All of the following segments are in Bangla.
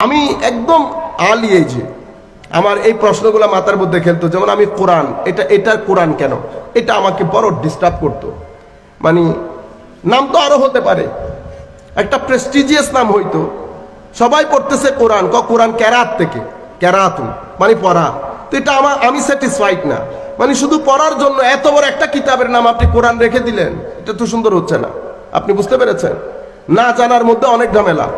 আমি একদম আলিয়ে যে আমার এই প্রশ্নগুলো মাথার মধ্যে খেলতো, যেমন আমি কোরআন, এটা এটা কোরআন কেন? এটা আমাকে বড় ডিস্টার্ব করতো। মানে নাম তো আরও হতে পারে। একটা প্রেস্টিজিয়াস নাম হইতো। সবাই পড়তেছে কোরআন, ক, কোরআন ক্যারাত থেকে ক্যারাতুন মানে পড়া। তো এটা আমার, আমি স্যাটিসফাইড না। মানে শুধু পড়ার জন্য এত বড় একটা কিতাবের নাম আপনি কোরআন রেখে দিলেন, এটা তো সুন্দর হচ্ছে না। আপনি বুঝতে পেরেছেন? না জানার মধ্যে অনেক ঝামেলা।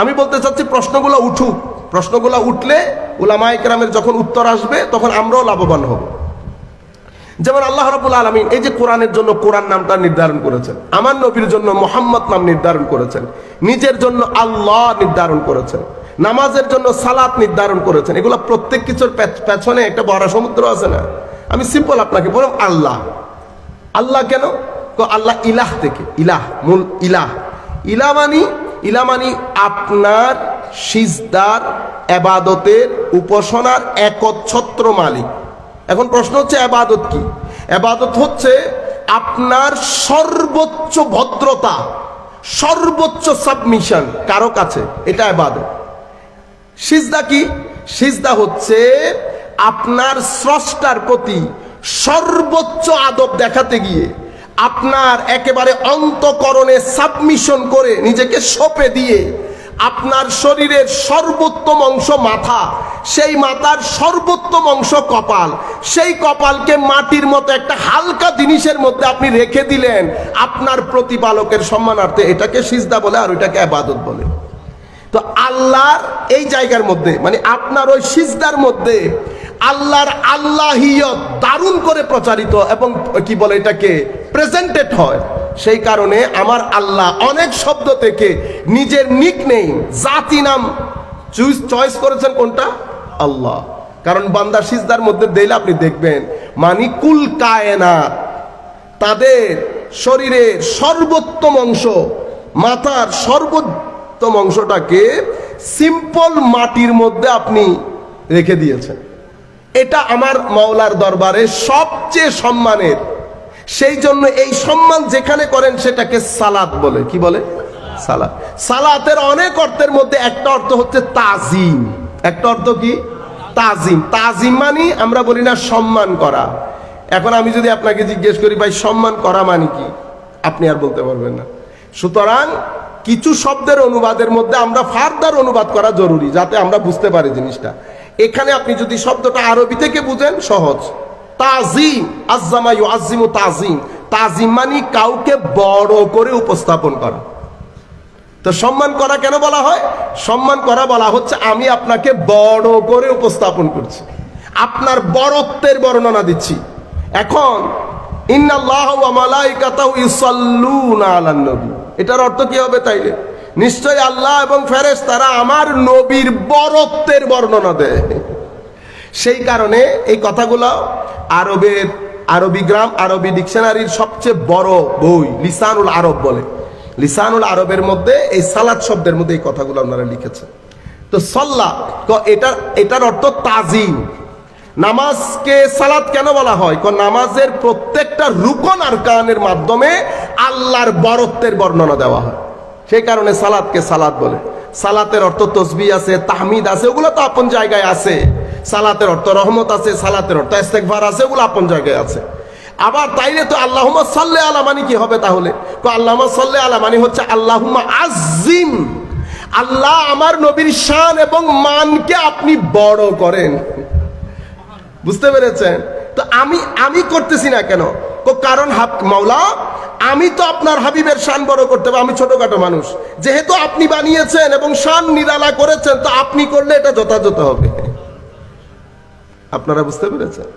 আমি বলতে চাচ্ছি প্রশ্নগুলো উঠুক। প্রশ্নগুলো উঠলে উলামায়ে কেরামের যখন উত্তর আসবে, তখন আমরাও লাভবান হব। যেমন আল্লাহ রাবুল আলমিন এই যে কোরআনের জন্য কোরআন নামটা নির্ধারণ করেছেন, আমার নবীর জন্য মোহাম্মদ নাম নির্ধারণ করেছেন, নিজের জন্য আল্লাহ নির্ধারণ করেছেন, নামাজের জন্য সালাত নির্ধারণ করেছেন, এগুলো প্রত্যেক কিছুর পেছনে একটা বড় সমুদ্র আছে না? আমি সিম্পল আপনাকে বললাম, আল্লাহ। আল্লাহ কেন? আল্লাহ ইলাহ থেকে, ইলাহ, মূল ইলাহ। ইলা মানি ইলা মানি আপনার সিজদার, এবাদতের উপাসনার একচ্ছত্র মালিক। এখন প্রশ্ন হচ্ছে, এবাদত কি? এবাদত হচ্ছে আপনার সর্বোচ্চ ভদ্রতা, সর্বোচ্চ সাবমিশন কারও কাছে, এটা এবাদত। সিজদা কি? সিজদা হচ্ছে আপনার স্রষ্টার প্রতি সর্বোচ্চ আদব দেখাতে গিয়ে আপনার একেবারে অন্তকরণে সাবমিশন করে নিজেকে সপে দিয়ে আপনার শরীরের সর্বোত্তম অংশ মাথা, সেই মাথার সর্বোত্তম অংশ কপাল, সেই কপালকে মাটির মতো একটা হালকা জিনিসের মধ্যে আপনি রেখে দিলেন, আপনার প্রতিপালকের সম্মানার্থে এটাকে সিজদা বলে আর ওইটাকে আবাদত বলে। তো আল্লাহর এই জায়গার মধ্যে মানে আপনার ওই সিজদার মধ্যে আল্লাহর আল্লাহিয়ত দারুণ করে প্রচারিত এবং কি বলে এটাকে প্রেজেন্টেড হয়। সেই কারণে আমার আল্লাহ অনেক শব্দ থেকে নিজের নিক নেই, জাতি নাম চুইস চয়েস করেছেন কোনটা? আল্লাহ। কারণ বান্দা সিজদার মধ্যে দিলে আপনি দেখবেন, মানি কুল কায়নাত, তাদের শরীরের সর্বোত্তম অংশ, মাথার সর্বোত্তম অংশটাকে সিম্পল মাটির মধ্যে আপনি রেখে দিয়েছেন। এটা আমার মাওলার দরবারে সবচেয়ে সম্মানের। সেই জন্য এই সম্মান যেখানে করেন সেটাকে সালাত বলে। কি বলে? সালাত। সালাতের অনেক অর্থের মধ্যে একটা অর্থ হচ্ছে তাজিম। একটা অর্থ কি? তাজিম। তাজিম মানে আমরা বলি না সম্মান করা। এখন আমি যদি আপনাকে জিজ্ঞেস করি, ভাই, সম্মান করা মানে কি? আপনি আর বলতে পারবেন না। সুতরাং কিছু শব্দের অনুবাদের মধ্যে আমরা ফার্দার অনুবাদ করা জরুরি, যাতে আমরা বুঝতে পারি জিনিসটা। এখানে আপনি যদি শব্দটা আরবি থেকে বুঝেন, সহজ। তাজিম, আজ্জামা ও তাজিম। তাজিম মানে কাউকে বড় করে উপস্থাপন করা। তো সম্মান করা কেন বলা হয়? সম্মান করা বলা হচ্ছে, আমি আপনাকে বড় করে উপস্থাপন করছি। আপনার বড়ত্বের বর্ণনা দিচ্ছি। এখন, ইন্নাল্লাহ ওয়া মালাইকাতাহু ইউসাল্লুনা আলান নবী। এটার অর্থ কি হবে তাইলে? নিশ্চয় আল্লাহ এবং ফেরেস তারা আমার নবীর বড়ত্বের বর্ণনা দেয়। সেই কারণে এই কথাগুলো আরবের, আরবি গ্রাম, আরবি ডিকশনারির সবচেয়ে বড় বই, লিসানুল আরব বলে। লিসানুল আরবের মধ্যে এই সালাদ শব্দের মধ্যে এই কথাগুলো আপনারা লিখেছেন। তো সল্লা এটার এটার অর্থ তাজিম। নামাজকে সালাদ কেন বলা হয়? ক, নামাজের প্রত্যেকটা রুকন আর কানের মাধ্যমে আল্লাহর বরত্বের বর্ণনা দেওয়া হয়। সেই কারণে সালাদকে সালাদ বলে। সালাতের অর্থ তসবি আছে, তাহমিদ আছে, ওগুলো তো আপন জায়গায় আছে। সালাতের অর্থ রহমত আছে, সালাতের অর্থ ইস্তেকভার আছে, ওগুলো আপন জায়গায় আছে। আবার তাইলে তো আল্লাহুমা সাল্লে আলা কি হবে তাহলে? আল্লাহুমা সাল্লে আলা মানে হচ্ছে আল্লাহুমা আজিম আল্লাহ আমার নবীর শান এবং মানকে আপনি বড় করেন। বুঝতে পেরেছেন? তো আমি আমি করতেছি না কেন? কারণ হাব- মাওলা আমি তো আপনার হাবিবের শান বড় করতে হবে আমি ছোটখাটো মানুষ। যেহেতু আপনি বানিয়েছেন এবং শান নিরালা করেছেন, তো আপনি করলে এটা যথাযথ হবে। আপনারা বুঝতে পেরেছেন?